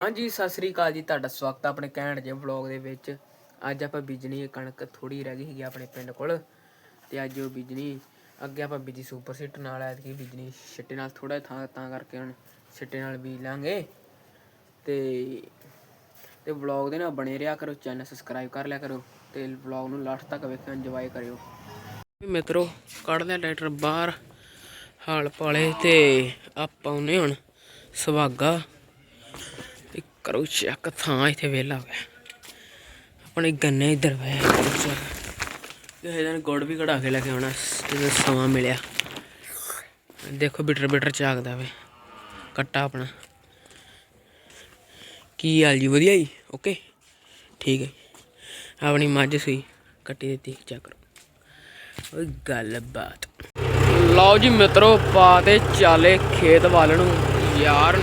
ਹਾਂਜੀ, ਸਤਿ ਸ੍ਰੀ ਅਕਾਲ ਜੀ। ਤੁਹਾਡਾ ਸਵਾਗਤ ਹੈ ਆਪਣੇ ਘੈਂਟ ਜਿਹੇ ਵਲੌਗ ਦੇ ਵਿੱਚ। ਅੱਜ ਆਪਾਂ ਬੀਜਣੀ ਕਣਕ ਥੋੜੀ ਰਹਿ ਗਈ ਸੀਗੀ ਆਪਣੇ ਪਿੰਡ ਕੋਲ। ਤੇ ਅੱਜ ਉਹ ਬੀਜਣੀ, ਅੱਗੇ ਆਪਾਂ ਬੀਜੀ ਸੁਪਰ ਸੀਟ ਨਾਲ, ਐਤਕੀ ਬੀਜਣੀ ਛਿੱਟੇ ਨਾਲ ਥੋੜਾ ਥਾਂ, ਤਾਂ ਕਰਕੇ ਹੁਣ ਛਿੱਟੇ ਨਾਲ ਬੀਜ ਲਾਂਗੇ। ਤੇ ਤੇ ਵਲੌਗ ਦੇ ਨਾਲ ਬਣੇ ਰਿਹਾ ਕਰੋ ਚੈਨਲ ਸਬਸਕ੍ਰਾਈਬ ਕਰ ਲਿਆ ਕਰੋ, ਤੇ ਵਲੌਗ ਨੂੰ ਲਾਸਟ ਤੱਕ ਵੇਖਿਓ ਇੰਜੋਏ ਕਰਿਓ। ਮਿੱਤਰੋ ਕੱਢ ਲਿਆ ਟਰੈਕਟਰ ਬਾਹਰ, ਹਾਲ ਪਾਲੇ ਤੇ ਆਪਾਂ ਉਹਨੇ ਹੁਣ ਸੁਹਾਗਾ। ਕਰੋ ਚੈੱਕ ਥਾਂ ਇੱਥੇ ਵੇਲਾ ਹੋਇਆ। ਆਪਣੇ ਗੰਨੇ ਇੱਧਰ ਵੇ ਕਿਸੇ ਦਿਨ ਗੁੜ ਵੀ ਕਢਾ ਕੇ ਲੈ ਕੇ ਆਉਣਾ ਜਦੋਂ ਸਮਾਂ ਮਿਲਿਆ। ਦੇਖੋ, ਬਿਟਰ ਬਿਟਰ ਝਾਕਦਾ ਵੇ। ਕੱਟਾ ਆਪਣਾ। ਕੀ ਹਾਲ ਜੀ, ਵਧੀਆ ਜੀ? ਓਕੇ ਠੀਕ ਹੈ ਆਪਣੀ ਮੱਝ ਸੀ ਕੱਟੀ ਦਿੱਤੀ ਚੈੱਕ ਕਰੋ। ਓਏ, ਗੱਲਬਾਤ। ਲਓ ਜੀ ਮਿੱਤਰੋ, ਪਾ ਤੇ ਚਾਲੇ ਖੇਤ ਵੱਲ ਨੂੰ। ਯਾਰ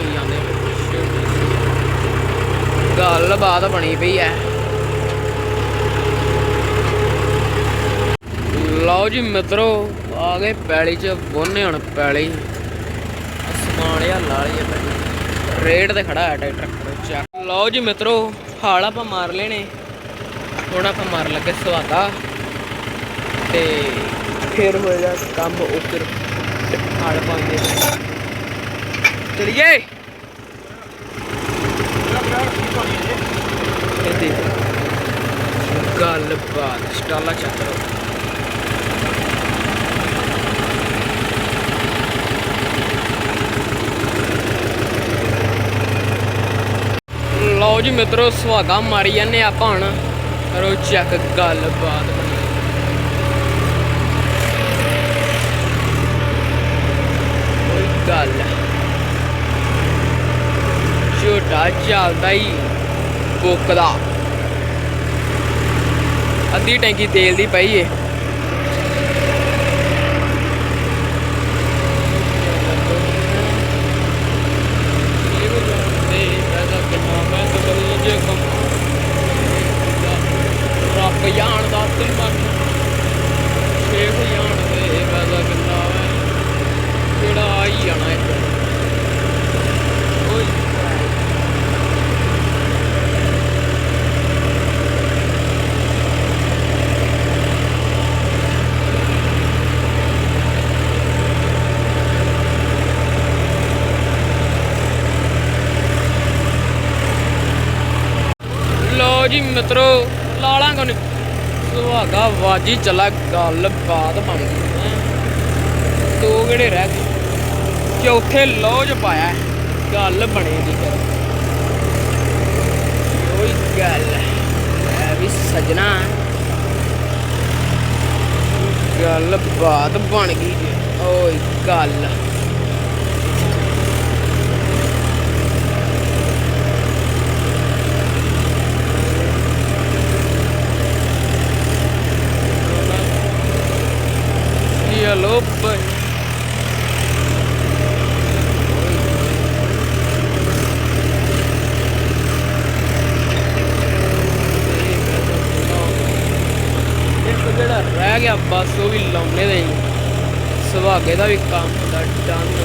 ਗੱਲ ਬਾਤ ਬਣੀ ਪਈ ਐ। ਲਓ ਜੀ ਮਿੱਤਰੋ, ਆ ਗਏ ਪੈਲੀ ਚ, ਬੋਨੇ ਹੁਣ ਪੈਲੀ। ਅਸਮਾਨਿਆ ਲਾਲੀ ਪੈਲੀ ਰੇਡ ਤੇ ਖੜਾ ਹੈ ਟਰੈਕਟਰ ਚੱਕ। ਲਓ ਜੀ ਮਿੱਤਰੋ, ਹਾਲ ਆਪਾਂ ਮਾਰ ਲੈਣੇ। ਹੁਣ ਆਪਾਂ ਮਾਰ ਲੱਗੇ ਸੁਹਾਗਾ। ਤੇ ਫਿਰ ਹੋਏਗਾ ਕੰਮ ਉੱਪਰ ਹਾਲ ਪਾਉਂਦੇ ਚਲਿਏ! ਇਹਦੀ ਗੱਲ ਬਾਤ ਸਟਾਲਾ ਚੱਕਰ ਲਓ। ਜੀ ਮਿੱਤਰੋ, ਸੁਹਾਗਾ ਮਾਰੀ ਜਾਂਦੇ ਆਪਾਂ ਹੁਣ। ਕਰੋ ਚੈੱਕ ਗੱਲਬਾਤ ਬਾਤ ਕੋਈ ਗੱਲ ਝੋਟਾ ਚੱਲਦਾ ਹੀ ਬੁੱਕਦਾ ਅੱਧੀ ਟੈਂਕੀ ਤੇਲ ਦੀ ਪਈ ਏ ਰੱਬ ਜਾਣਦਾ ਤੇ ਮਨ ਸ਼ੇਖ ਜਾਣਦੇ ਵੈਸਾ ਕਿੰਨਾ ਵਾ ਕਿਹੜਾ ਆਈ ਜਾਣਾ ਇੱਧਰ ਓਏ ਲੋ ਜੀ ਮਿੱਤਰੋ ਲਾਲਾਂ ਕੋ ਸੁਹਾਗਾ ਵਾਜੀ ਚੱਲਾ, ਗੱਲ ਬਾਤ ਬਣ ਗਈ। ਹੈਂ। ਦੋ ਕਿਹੜੇ ਰਹਿ ਗਏ। ਚੌਥੇ ਲੋਜ ਪਾਇਆ ਗੱਲ ਬਣੀ ਦੀ ਫਿਰ ਕੋਈ ਗੱਲ ਐ ਵੀ ਸਜਣਾ ਗੱਲ ਬਾਤ ਬਣ ਗਈ ਜੀ। ਓਏ ਗੱਲ Yellow boy. ਇੱਕ ਜਿਹੜਾ ਰਹਿ ਗਿਆ, ਬਸ ਉਹ ਵੀ ਲਾਉਣੇ ਦੇ ਹੀ ਸੁਹਾਗੇ ਦਾ ਵੀ ਕੰਮ ਹੁੰਦਾ ਡਨ।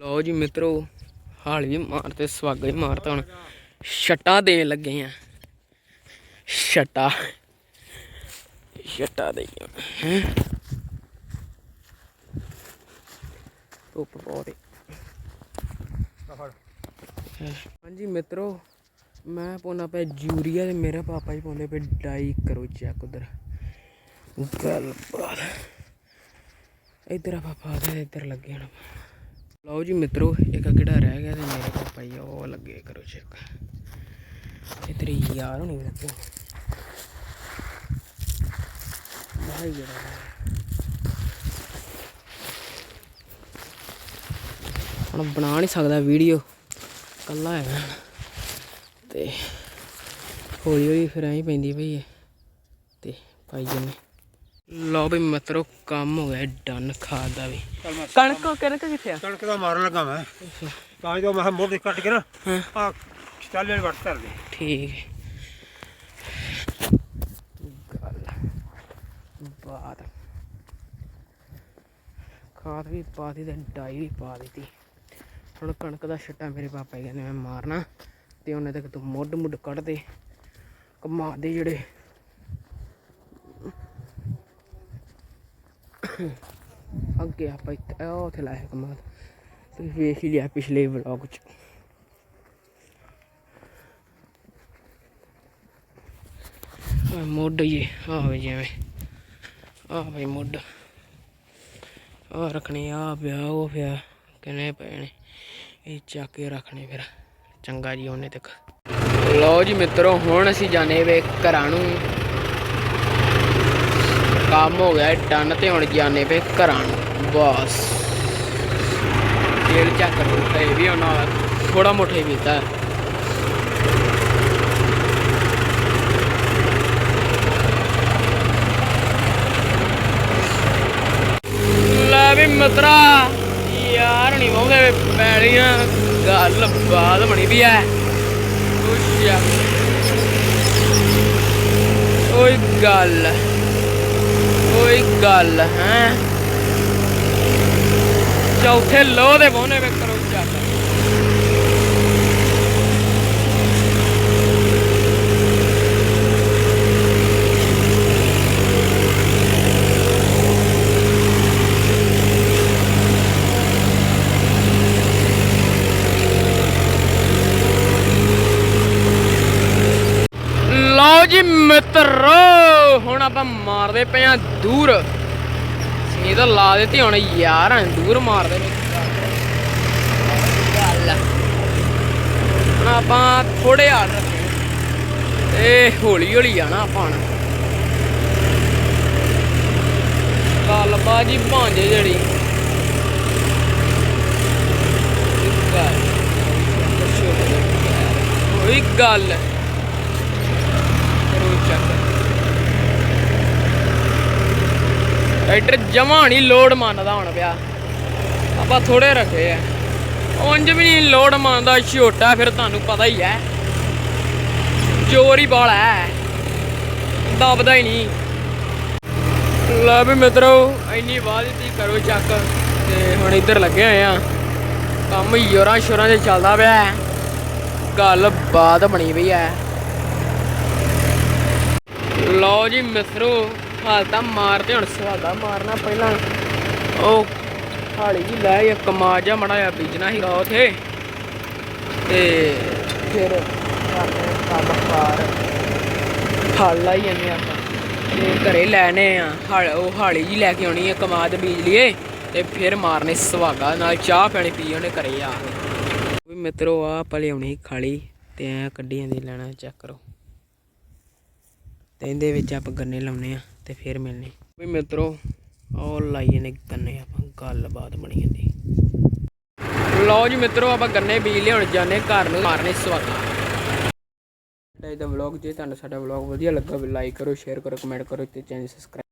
ਲਓ ਜੀ ਮਿੱਤਰੋ, ਹਾਲ ਵੀ ਮਾਰਤੇ ਸਵਾਗਾ ਹੀ ਮਾਰਤਾ ਹੁਣ। ਛੱਟਾ ਦੇਣ ਲੱਗੇ ਆ। ਛੱਟਾ। ਛੱਟਾ ਦੇ ਧੁੱਪ ਬਹੁਤ ਹਾਂਜੀ ਮਿੱਤਰੋ, ਮੈਂ ਪਾਉਣਾ ਪਿਆ ਯੂਰੀਆ ਤੇ ਮੇਰੇ ਪਾਪਾ ਜੀ ਪਾਉਂਦੇ ਪਏ ਡਾਈ ਕਰੋ ਚੈੱਕ ਉਧਰ। ਗੱਲ ਬਾਤ ਇੱਧਰ ਆਪਾਂ ਪਾ ਦੇ ਇੱਧਰ ਲੱਗੇ ਹੁਣ। ਲਓ ਜੀ ਮਿੱਤਰੋ, ਇੱਕ ਕਿਹੜਾ ਰਹਿ ਗਿਆ ਤੇ ਮੇਰੇ ਪਾਪਾ ਜੀ ਉਹ ਲੱਗੇ ਕਰੋ ਚੈੱਕ। ਇਹ ਤੇਰੇ ਯਾਰ ਹੋਣੀ ਲੱਗੇ ਭਾਈ ਜਿਹੜਾ ਹੁਣ ਬਣਾ ਨਹੀਂ ਸਕਦਾ ਵੀਡੀਓ। ਕੱਲਾ ਹੈਗਾ ਤੇ ਹੌਲੀ ਹੌਲੀ ਫਿਰ ਐਂ ਹੀ ਪੈਂਦੀ ਪਈ ਹੈ ਤੇ ਪਾਈ ਜੰਨੇ ਲਓ ਵੀ ਮਤਰੋ ਕੰਮ ਹੋ ਗਿਆ ਡਨ ਖਾਦ ਦਾ ਵੀ। ਕਣਕ ਕਣਕ ਕਿੱਥੇ ਆ? ਕਣਕ ਦਾ ਮਾਰਨ ਲੱਗਾ ਮੈਂ। ਤਾਂ ਜੋ ਮੈਂ ਮੋਢੇ ਕੱਟ ਕੇ ਨਾ। ਹਾਂ। ਆ ਚਾਲੇ ਵੱਟ ਧਰ ਦੇ। ਠੀਕ। ਹੈ ਗੱਲ ਬਾਤ। ਖਾਦ ਵੀ ਪਾ ਦਿੱਤੀ ਤੇ ਡਾਈ ਵੀ ਪਾ ਦਿੱਤੀ। ਹੁਣ ਕਣਕ ਦਾ ਛੱਟਾ ਮੇਰੇ ਪਾਪਾ ਜੀ ਕਹਿੰਦੇ ਮੈਂ ਮਾਰਨਾ ਤੇ ਉਹਨੇ ਤੱਕ ਤੂੰ ਮੁੱਢ ਮੁੱਢ ਕੱਢਦੇ ਕਮਾ ਦੇ ਜਿਹੜੇ। ਅੱਗੇ ਆਪਾਂ ਇੱਥੇ ਉਹ ਉੱਥੇ ਲਾਇਆ ਕਮਾਲ ਤੁਸੀਂ ਵੇਖ ਹੀ ਲਿਆ ਪਿਛਲੇ ਵਲੌਗ ਚ ਆਹ ਮੁੱਢ ਹੀ ਆ ਜਿਵੇਂ। ਆ ਬਈ ਮੁੱਢ। ਆ ਰੱਖਣੇ ਆ ਪਿਆ, ਉਹ ਪਿਆ। ਕਿੰਨੇ ਪਏ ਇਹ ਚੱਕ ਕੇ ਰੱਖਣੇ ਫਿਰ। ਚੰਗਾ ਜੀ ਉਹਨੇ ਤੱਕ। ਲਓ ਜੀ ਮਿੱਤਰੋ, ਹੁਣ ਅਸੀਂ ਜਾਣੇ ਵੇ ਘਰਾਂ ਨੂੰ। ਕੰਮ ਹੋ ਗਿਆ ਡਨ ਤੇ ਹੁਣ ਜਾਣੇ ਵੇ ਘਰਾਂ ਨੂੰ। ਬਸ। ਤੇਲ ਚੱਕ ਰੋ ਇਹ ਵੀ ਉਹਨਾਂ ਥੋੜਾ ਮੋਟਾ ਹੀ ਪੀਤਾ ਹੈ ਲੈ ਵੀ ਮਿੱਤਰਾ। ਯਾਰ ਨਹੀਂ ਵਾਉਂਦੇ ਪੈਲੀਆਂ ਗੱਲ ਬਾਤ ਬਣੀ ਵੀ ਐ। ਉਸ਼ਿਆ ਓਏ ਗੱਲ। ਓਏ ਗੱਲ ਹੈ। ਚੌਥੇ ਲੋਹ ਦੇ ਬੋਨੇ ਵੇ ਕਰੋ ਚੱਲ ਲਓ ਜੀ ਮਿੱਤਰੋ, ਹੁਣ ਆਪਾਂ ਮਾਰਦੇ ਪਏ ਆ ਦੂਰ। ਇਹ ਤਾਂ ਲਾ ਦਿੱਤੀ ਹੁਣ, ਯਾਰ ਦੂਰ ਮਾਰਦੇ ਨੇ। ਹੁਣ ਆਪਾਂ ਥੋੜੇ ਹਾਲ ਰੱਖੇ। ਇਹ ਹੌਲੀ ਹੌਲੀ ਜਾਣਾ ਆਪਾਂ ਹੁਣ। ਗੱਲ ਬਾਜੀ ਭਾਂਜੇ ਜਿਹੜੀ। ਗੱਲ। ਕੋਈ ਗੱਲ। ਚੱਕ ਟਰੈਕਟਰ ਜਮਾ ਨਹੀਂ, ਲੋਡ ਮੰਨਦਾ ਹੁਣ ਪਿਆ ਆਪਾਂ ਥੋੜੇ ਰੱਖੇ ਆ। ਉਂਝ ਵੀ ਨਹੀਂ ਲੋਡ ਮੰਨਦਾ, ਛੋਟਾ ਫਿਰ ਤੁਹਾਨੂੰ ਪਤਾ ਹੀ ਹੈ। ਜ਼ੋਰ ਹੀ ਬਾਲਾ ਹੈ। ਦਬਦਾ ਹੀ ਨਹੀਂ। ਲੈ ਵੀ ਮਿੱਤਰੋ, ਇੰਨੀ ਬਾਤ ਦਿੱਤੀ, ਕਰੋ ਚੱਕ। ਤੇ ਹੁਣ ਇੱਧਰ ਲੱਗੇ ਹੋਏ ਆ। ਕੰਮ ਯੋਰਾਂ ਸ਼ੋਰਾਂ 'ਚ ਚੱਲਦਾ ਪਿਆ ਗੱਲ ਬਾਤ ਬਣੀ ਪਈ ਹੈ। ਲਓ ਜੀ ਮਿੱਤਰੋ, ਹਾਲ ਤਾਂ ਮਾਰਦੇ ਹੁਣ ਸਵਾਦਾ ਮਾਰਨਾ ਪਹਿਲਾਂ। ਉਹ ਹਾਲੀ ਜੀ ਲੈ ਇੱਕ ਕਮਾਜਾ ਮੜਾ ਬੀਜਣਾ ਸੀਗਾ ਉਥੇ। ਤੇ ਫਿਰ ਕੰਮ ਕਾਰ ਹਲ ਲਾਈ ਜਾਂਦੇ ਆਪਾਂ। ਤੇ ਘਰੇ ਲੈਣੇ ਆ, ਹਲ ਉਹ ਹਾਲੀ ਜੀ ਲੈ ਕੇ ਆਉਣੀ ਆ ਕਮਾਦ ਬੀਜ ਲਈਏ। ਤੇ ਫਿਰ ਮਾਰਨੇ ਸੁਹਾਗਾ, ਨਾਲ ਚਾਹ ਪੈਣੀ ਪੀ ਉਹਨੇ ਘਰੇ ਆ। ਵੀ ਮਿੱਤਰੋ ਆ ਆਪਾਂ ਆਉਣੀ ਖਾਲੀ, ਤੇ ਐ ਕੱਢੀਆਂ ਦੀ ਲੈਣਾ, ਚੈੱਕ ਕਰੋ। ਤੇ ਇਹਦੇ ਵਿੱਚ ਆਪਾਂ ਗੰਨੇ ਲਾਉਨੇ ਆ ਤੇ ਫਿਰ ਮਿਲਨੇ ਵੀ ਮਿੱਤਰੋ ਉਹ ਲਾਈਏ ਨੇ ਗੰਨੇ, ਆਪਾਂ ਗੱਲਬਾਤ ਬਣੀ ਜਾਂਦੀ। ਲਓ ਜੀ ਮਿੱਤਰੋ, ਆਪਾਂ ਗੰਨੇ ਬੀਜ ਲਿਆਉਣ ਜਾਣੇ ਘਰ ਨੂੰ ਮਾਰਨੇ ਸਵਾਗਤ। ਇਹ ਦਾ ਵਲੌਗ ਜੇ, ਤੁਹਾਨੂੰ ਸਾਡਾ ਵਲੌਗ ਵਧੀਆ ਲੱਗਾ, ਵੀ ਲਾਈਕ ਕਰੋ ਸ਼ੇਅਰ ਕਰੋ ਕਮੈਂਟ ਕਰੋ ਤੇ ਚੈਨਲ ਸਬਸਕ੍ਰਾਈਬ